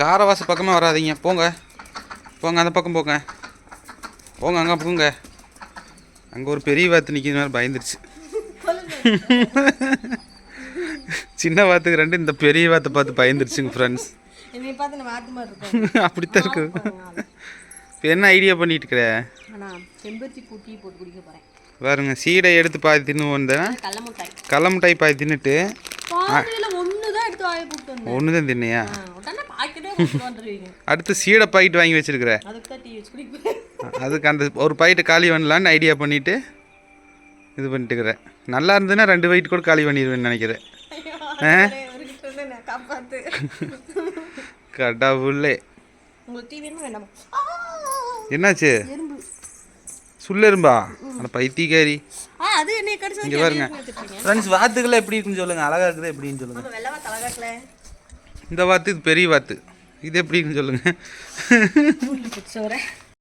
காரவாச பக்கமாக வராதீங்க. போங்க. போங்க அந்த பக்கம் போங்க. போங்க அங்கே போங்க. அங்கே ஒரு பெரிய வாத்து நிற்கிற மாதிரி பயந்துருச்சு. சின்ன வாத்துக்கு ரெண்டு இந்த பெரிய வாத்தை பார்த்து பயந்துருச்சுங்க ஃப்ரெண்ட்ஸ் அப்படித்தான் இருக்குது இப்போ என்ன ஐடியா பண்ணிட்டு இருக்கிற பாருங்க சீடை எடுத்து பாதி தின்னு வந்தேன் கடல முட்டாய். பாதி தின்னுட்டு ஒன்று தான் தின்னையா? அடுத்து சீடை பாக்கெட் வாங்கி வச்சிருக்கிற. அதுக்கு அந்த ஒரு பாக்கெட்டு காலி பண்ணலான்னு ஐடியா பண்ணிட்டு இது பண்ணிட்டுக்கிறேன். நல்லா இருந்ததுன்னா ரெண்டு பாக்கெட் கூட காலி பண்ணிடுவேன்னு நினைக்கிறேன். கடவுளே. என்னாச்சு? எறும்பு. சுள்ளெரும்பா அந்த பைத்தியக்காரி. இங்கே பாருங்க. ஃப்ரெண்ட்ஸ் வாத்துக்கெல்லாம் எப்படி இருக்குன்னு சொல்லுங்கள் அழகாக இருக்குது எப்படின்னு சொல்லுங்கள் இந்த வாத்து இது பெரிய வாத்து. இது எப்படின்னு சொல்லுங்க. சொல்லுங்கள்